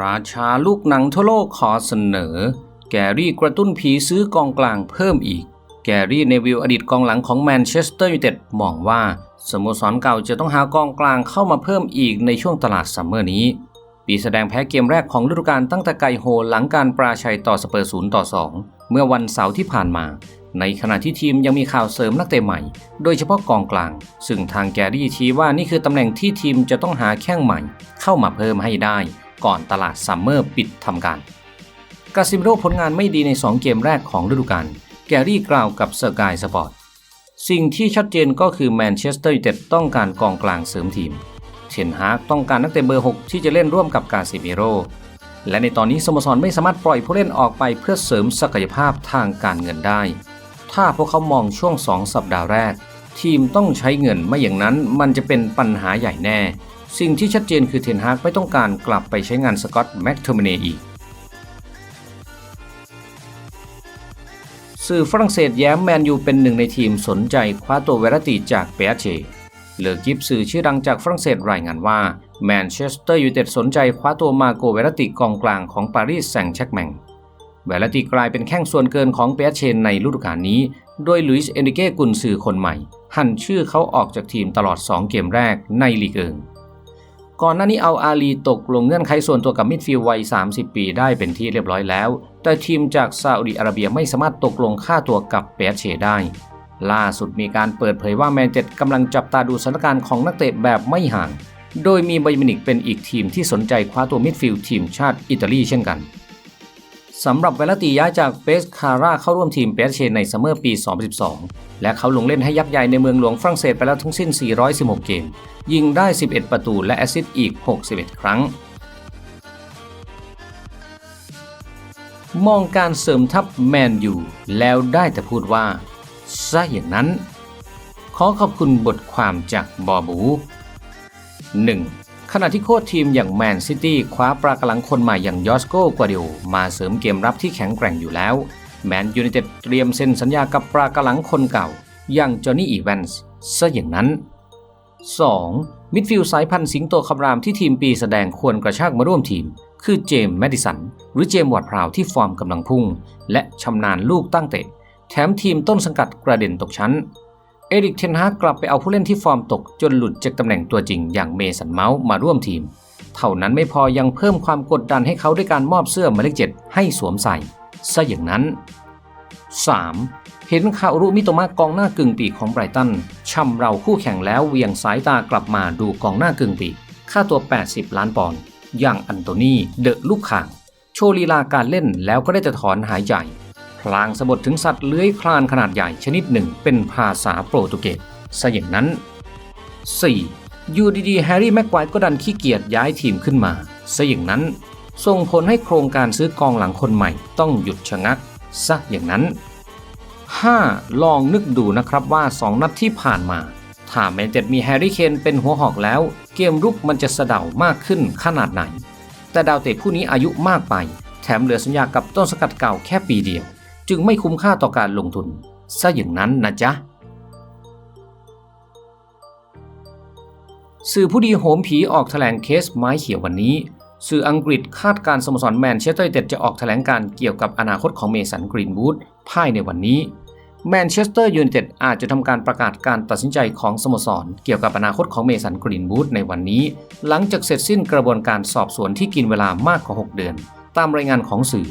ราชาลูกหนังทั่วโลกขอเสนอ แกรี่กระตุ้นผีซื้อกองกลางเพิ่มอีก แกรี่เนวิลอดีตกองหลังของแมนเชสเตอร์ยูไนเต็ดมองว่า สโมสรเก่าจะต้องหากองกลางเข้ามาเพิ่มอีกในช่วงตลาดซัมเมอร์นี้ ปีแสดงแพ้เกมแรกของฤดูกาลตั้งแต่ไกโฮหลังการปราชัยต่อสเปอร์ศูนย์ต่อ 2 เมื่อวันเสาร์ที่ผ่านมา ในขณะที่ทีมยังมีข่าวเสริมนักเตะใหม่ โดยเฉพาะกองกลาง ซึ่งทางแกรี่ชี้ว่านี่คือตำแหน่งที่ทีมจะต้องหาแข้งใหม่ เข้ามาเพิ่มให้ได้ ก่อนตลาดซัมเมอร์ปิดทำการกาซิมโรผลงานไม่ดีใน 2 เกมแรกของฤดูกาลแกรี่กล่าวกับเซอร์กายสปอร์ตสิ่งที่ชัดเจนก็คือแมนเชสเตอร์ยูไนเต็ดต้องการกองกลางเสริมทีมเทนฮากต้องการนักเตะเบอร์ 6 ที่จะเล่นร่วมกับกาซิเมโร และในตอนนี้สโมสรไม่สามารถปล่อยผู้เล่นออกไปเพื่อเสริมศักยภาพทางการเงินได้ ถ้าพวกเขามองช่วง 2 สัปดาห์แรก ทีมต้องใช้เงินไม่อย่างนั้นมันจะเป็นปัญหาใหญ่แน่ สิ่งที่ชัดเจนคือเทนฮากไม่ต้องการกลับไปใช้งานสกอตต์แม็กโทมิเนอีก สื่อฝรั่งเศสแย้มแมนยูเป็นหนึ่งในทีมสนใจคว้าตัวเวรติจากเปียเชเลอกิฟสื่อชื่อดังจากฝรั่งเศสรายงานว่าแมนเชสเตอร์ยูไนเต็ดสนใจคว้าตัวมาโกเวรติกองกลางของปารีสแซงต์แชร์กแมงเวรติกลายเป็นแข้งส่วนเกินของเปียเชในฤดูกาลนี้ โดยลุยส์เอนริเก้กุนซือคนใหม่ หั่นชื่อเขาออกจากทีมตลอด 2 เกมแรกในลีกเอิงก่อนหน้านี้เอาอาลีตกลงเงื่อนไขส่วนตัวกับมิดฟิลด์วัย 30 ปีได้เป็นที่เรียบร้อยแล้ว แต่ทีมจากซาอุดิอาระเบียไม่สามารถตกลงค่าตัวกับเปเชได้ ล่าสุดมีการเปิดเผยว่าแมนเจ็ดกำลังจับตาดูสถานการณ์ของนักเตะแบบไม่ห่าง โดยมีไบมินิกเป็นอีกทีมที่สนใจคว้าตัวมิดฟิลด์ทีมชาติอิตาลีเช่นกัน สำหรับเวลตีย้ายจากเปสคาร่าเข้าร่วมทีมเปสเชในซัมเมอร์ปี 2012 และเขาลงเล่นให้ยักษ์ใหญ่ในเมืองหลวงฝรั่งเศสไปแล้วทั้งสิ้น 416 เกม ยิงได้ 11 ประตูและแอสซิสต์อีก 61 ครั้ง มองการเสริมทัพแมนยูแล้วได้แต่พูดว่าซะอย่างนั้น ขอขอบคุณบทความจากบอบู 1. ขณะที่โค้ชทีมอย่างแมนซิตี้คว้าปลากระลังคนใหม่อย่างยอสโกกวาดิโอมาเสริมเกมรับที่แข็งแกร่งอยู่แล้ว แมนยูไนเต็ดเตรียมเซ็นสัญญากับปลากระลังคนเก่า อย่างจอห์นนี่อีแวนส์ซะอย่างนั้น 2. มิดฟิลด์สายพันธุ์สิงโตคำรามที่ทีมปีแสดงควรกระชากมาร่วมทีม คือเจมส์แมดิสัน หรือเจมส์วอดพราวที่ฟอร์มกำลังพุ่ง และชำนาญลูกตั้งเตะ แถมทีมต้นสังกัดกระเด็นตกชั้น เอริกเทนฮากกลับไปเอาผู้เล่นที่ฟอร์มตกจนหลุดจากตำแหน่งตัวจริงอย่างเมสันเมาส์มาร่วมทีม เท่านั้นไม่พอยังเพิ่มความกดดันให้เขาด้วยการมอบเสื้อหมายเลขเจ็ดให้สวมใส่ซะอย่างนั้น 3. เห็นคารุมิโตมะกองหน้ากึ่งปีกของไบรตันช่ำเราคู่แข่งแล้วเวียงสายตากลับมาดูกองหน้ากึ่งปีกค่าตัว 80 ล้านปอนด์อย่างอันโตนีเดอะลูกข่าง โชว์ลีลาการเล่นแล้วก็ได้แต่ถอนหายใจ ลางสะบดถึงสัตว์เลื้อยคลานขนาดใหญ่ชนิดหนึ่งเป็นภาษาโปรตุเกสซะอย่างนั้น 4. อยู่ดีๆแฮร์รี่แม็กไกวก็ดันขี้เกียจย้ายทีมขึ้นมาซะอย่างนั้น ส่งผลให้โครงการซื้อกองหลังคนใหม่ต้องหยุดชะงักซะอย่างนั้น 5. ลองนึกดูนะครับว่า 2 นัดที่ผ่านมา ถ้าแมนเจ็ดมีแฮร์รี่เคนเป็นหัวหอกแล้ว เกมรุกมันจะสะเดามากขึ้นขนาดไหน แต่ดาวเตะผู้นี้อายุมากไป แถมเหลือสัญญากับต้นสกัดเก่าแค่ปีเดียว จึงไม่คุ้มค่าต่อการลงทุนซะอย่างนั้นนะจ๊ะ สื่อผู้ดีโหมผีออกแถลงเคสไม้เขียววันนี้ สื่ออังกฤษคาดการสโมสรแมนเชสเตอร์ยูไนเต็ดจะออกแถลงการเกี่ยวกับอนาคตของเมสันกรีนวูดภายในวันนี้แมนเชสเตอร์ยูไนเต็ดอาจจะทำการประกาศการตัดสินใจของสโมสร เกี่ยวกับอนาคตของเมสันกรีนวูดในวันนี้ หลังจากเสร็จสิ้นกระบวนการสอบสวนที่กินเวลามากกว่า 6 เดือน ตามรายงานของสื่อ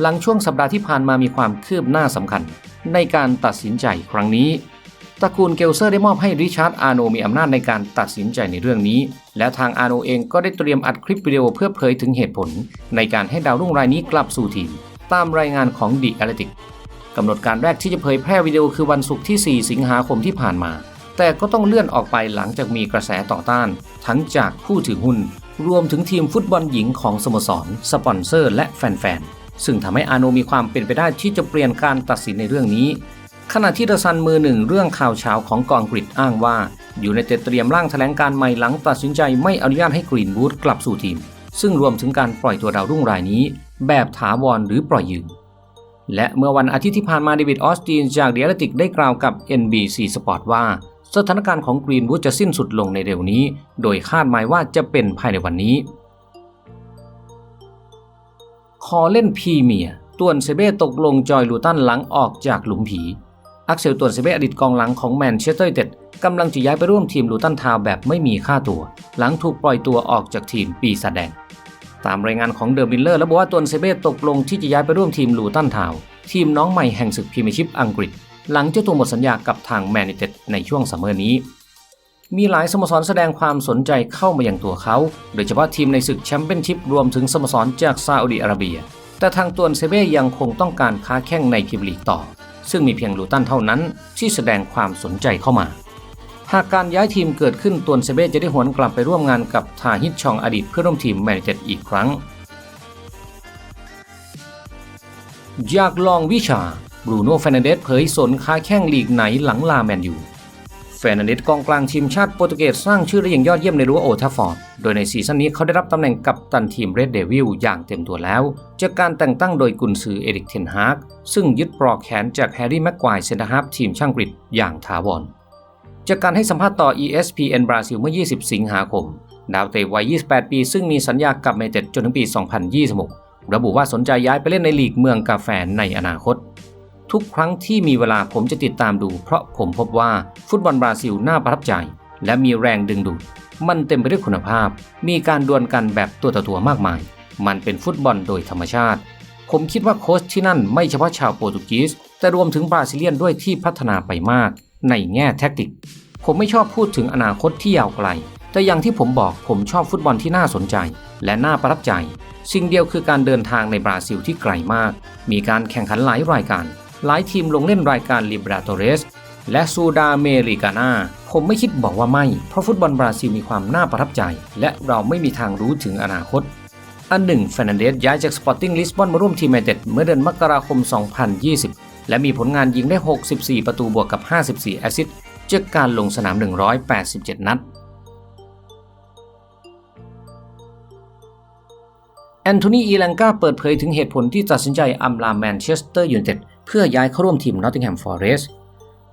หลังช่วงสัปดาห์ที่ผ่านมามีความคืบหน้าสำคัญ ในการตัดสินใจครั้งนี้ตระกูลเกลเซอร์ได้มอบให้ริชาร์ดอาร์โนมีอำนาจในการตัดสินใจในเรื่องนี้ และทางอาร์โนเองก็ได้เตรียมอัดคลิปวิดีโอเพื่อเผยถึงเหตุผล ในการให้ดาวรุ่งรายนี้กลับสู่ทีม ตามรายงานของดิอลติกกำหนดการแรกที่จะเผยแพร่วิดีโอคือวันศุกร์ที่ 4 สิงหาคมที่ผ่านมา แต่ก็ต้องเลื่อนออกไปหลังจากมีกระแสต่อต้าน ทั้งจากผู้ถือหุ้น รวมถึงทีมฟุตบอลหญิงของสโมสร สปอนเซอร์ และแฟนๆ ซึ่งทำให้อาโนมีความเป็นไปได้ที่จะเปลี่ยนการตัดสินในเรื่องนี้ ขณะที่เดอะซันมือหนึ่งเรื่องข่าวเช้าของกองกรีฑอ้างว่า อยู่ในเตเตรียมร่างแถลงการใหม่หลังตัดสินใจไม่อนุญาตให้กรีนวูดกลับสู่ทีม ซึ่งรวมถึงการปล่อยตัวดาวรุ่งรายนี้ แบบถาวรหรือปล่อยยืมและเมื่อวันอาทิตย์ที่ผ่านมาเดวิดออสตินจากเดียร์ติกได้กล่าวกับ NBC Sport ว่าสถานการณ์ของกรีนวูดจะสิ้นสุดลงในเร็วนี้ โดยคาดหมายว่าจะเป็นภายในวันนี้ อเล่นพรีเมียร์ตวนเซเบ้ตกลงจอยลูตันหลังออกจากหลุมผี อักเซลตวนเซเบ้อดีตกองหลังของแมนเชสเตอร์ยูไนเต็ดกำลังจะย้ายไปร่วมทีมลูตันทาวแบบไม่มีค่าตัว หลังถูกปล่อยตัวออกจากทีมปีศาจแดง ตามรายงานของเดอะมิลเลอร์ระบุว่าตวนเซเบ้ตกลงที่จะย้ายไปร่วมทีมลูตันทาวทีมน้องใหม่แห่งศึกพรีเมียร์ชิพอังกฤษ หลังเจ้าตัวหมดสัญญากับทางแมนยูไนเต็ดในช่วงซัมเมอร์นี้ มีหลายสโมสรแสดงความสนใจเข้ามาอย่างตัวเขา โดยเฉพาะทีมในศึกแชมเปี้ยนชิพรวมถึงสโมสรจากซาอุดิอาระเบีย แต่ทางตัวนเซเบ้ยังคงต้องการค้าแข่งในพรีเมียร์ลีกต่อ ซึ่งมีเพียงลูตันเท่านั้นที่แสดงความสนใจเข้ามา หากการย้ายทีมเกิดขึ้นตัวนเซเบ้จะได้หวนกลับไปร่วมงานกับทาฮิตชองอดีตเพื่อนร่วมทีมแมนยูไนเต็ดอีกครั้ง อยากลองวิชาบรูโน่เฟรนเดสเผยสนค้าแข่งลีกไหนหลังลาแมนยู ฟรนันเดสกองกลางทีมชาติโปรตุเกสสร้างชื่อได้อย่างยอดเยี่ยมในรั้วโอทัฟฟอร์ด โดยในซีซั่นนี้เขาได้รับตำแหน่งกัปตันทีมเรดเดวิลอย่างเต็มตัวแล้ว จากการแต่งตั้งโดยกุนซือเอริกเทนฮากซึ่งยึดปลอกแขนจากแฮร์รี่แม็กควายเซนเตอร์ฮาฟทีมช่างกฤษอย่างถาวร จากการให้สัมภาษณ์ต่อ ESPN บราซิลเมื่อ 20 สิงหาคม ดาวเตะวัย 28 ปี ซึ่งมีสัญญากับเมเต็ดจนถึงปี 2026 ระบุว่าสนใจย้ายไปเล่นในลีกเมืองกาแฟในอนาคต ทุกครั้งที่มีเวลาผมจะติดตามดู เพราะผมพบว่าฟุตบอลบราซิลน่าประทับใจ และมีแรงดึงดูด มันเต็มไปด้วยคุณภาพ มีการดวลกันแบบตัวต่อตัวมากมาย มันเป็นฟุตบอลโดยธรรมชาติ ผมคิดว่าโค้ชที่นั่นไม่เฉพาะชาวโปรตุเกสแต่รวมถึงบราซิเลียนด้วยที่พัฒนาไปมาก ในแง่แท็กติก ผมไม่ชอบพูดถึงอนาคตที่ยาวไกล แต่อย่างที่ผมบอกผมชอบฟุตบอลที่น่าสนใจ และน่าประทับใจ สิ่งเดียวคือการเดินทางในบราซิลที่ไกลมาก มีการแข่งขันหลายรายการ หลายทีมลงเล่นรายการลิบราโตเรสและซูดาเมริกานาผมไม่คิดบอกว่าไม่ เพราะฟุตบอลบราซิลมีความน่าประทับใจ และเราไม่มีทางรู้ถึงอนาคต อันหนึ่งเฟรนันเดสย้ายจากสปอร์ติ้งลิสบอนมาร่วมทีมแมนเต็ดเมื่อเดือนมกราคม 2020 และมีผลงานยิงได้ 64 ประตูบวกกับ 54 แอซิสต์จากการลงสนาม 187 นัดแอนโทนีอีแลงกาเปิดเผยถึงเหตุผลที่ตัดสินใจอำลาแมนเชสเตอร์ยูไนเต็ด เพื่อย้ายเข้าร่วมทีมนอตติงแฮมฟอร์เรสต์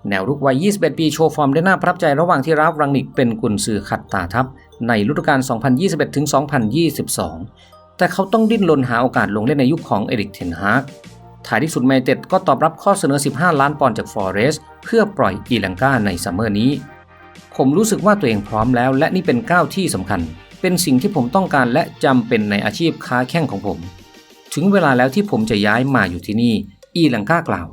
แนวรุกวัย 21 ปีโชว์ฟอร์มได้น่าประทับใจระหว่างที่ราฟรังนิกเป็นกุนซือขัดตาทับในฤดูกาล 2021-2022 แต่เขาต้องดิ้นรนหาโอกาสลงเล่นในยุคของเอริกเทนฮากท้ายที่สุดแมนเต็ดก็ตอบรับข้อเสนอ 15 ล้านปอนด์จากฟอร์เรสต์เพื่อปล่อยอีแลงกาในซัมเมอร์นี้ ผมรู้สึกว่าตัวเองพร้อมแล้ว และนี่เป็นก้าวที่สำคัญ เป็นสิ่งที่ผมต้องการและจำเป็นในอาชีพค้าแข่งของผม ถึงเวลาแล้วที่ผมจะย้ายมาอยู่ที่นี่ อีแลงกากล่าว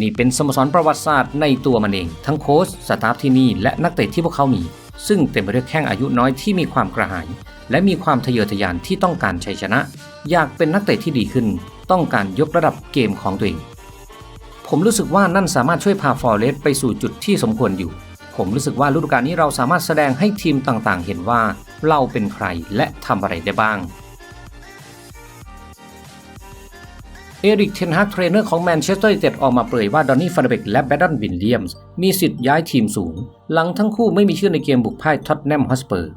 นี่เป็นสโมสรประวัติศาสตร์ในตัวมันเอง ทั้งโค้ชสตาฟที่นี่และนักเตะที่พวกเขามี ซึ่งเต็มไปด้วยแข้งอายุน้อยที่มีความกระหาย และมีความทะเยอทะยานที่ต้องการชัยชนะ อยากเป็นนักเตะที่ดีขึ้น ต้องการยกระดับเกมของตัวเอง ผมรู้สึกว่านั่นสามารถช่วยพาฟอร์เรสต์ไปสู่จุดที่สมควรอยู่ ผมรู้สึกว่าฤดูกาลนี้เราสามารถแสดงให้ทีมต่างๆ เห็นว่าเราเป็นใครและทำอะไรได้บ้าง เอริก เทนฮากเทรนเนอร์ของแมนเชสเตอร์ยูไนเต็ดออกมาเผยว่าดอนนี่ฟานเบกและแบดดอนวินเลียมส์มีสิทธิ์ย้ายทีมสูง หลังทั้งคู่ไม่มีชื่อในเกมบุกพ่ายท็อตแนมฮอสเปอร์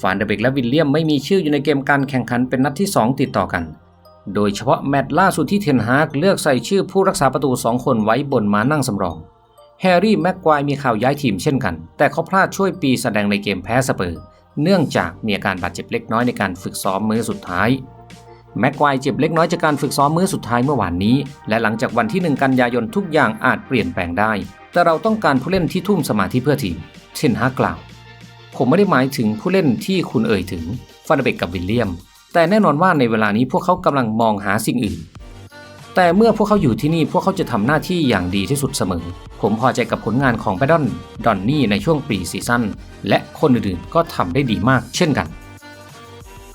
ฟานเบกและวินเลียมไม่มีชื่ออยู่ในเกมการแข่งขันเป็นนัดที่ 2 ติดต่อกัน โดยเฉพาะแมตช์ล่าสุดที่เทนฮากเลือกใส่ชื่อผู้รักษาประตู 2 คนไว้บนม้านั่งสำรองแฮร์รี่แม็กควายมีข่าวย้ายทีมเช่นกัน แต่เขาพลาดช่วยปีแสดงในเกมแพ้สเปอร์ เนื่องจากมีอาการบาดเจ็บเล็กน้อยในการฝึกซ้อมมื้อสุดท้าย แม็กควายเจ็บเล็กน้อยจากการฝึกซ้อมมื้อสุดท้ายเมื่อวานนี้ และหลังจากวันที่ 1 กันยายนทุกอย่างอาจเปลี่ยนแปลงได้ แต่เราต้องการผู้เล่นที่ทุ่มสมาธิเพื่อทีม เช่นฮากกล่าว ผมไม่ได้หมายถึงผู้เล่นที่คุณเอ่ยถึงฟานเบกกับวิลเลียม แต่แน่นอนว่าในเวลานี้พวกเขากำลังมองหาสิ่งอื่น แต่เมื่อพวกเขาอยู่ที่นี่พวกเขาจะทำหน้าที่อย่างดีที่สุดเสมอ ผมพอใจกับผลงานของแบดดอน ดอนนี่ในช่วงปีซีซั่นและคนอื่นๆก็ทำได้ดีมากเช่นกัน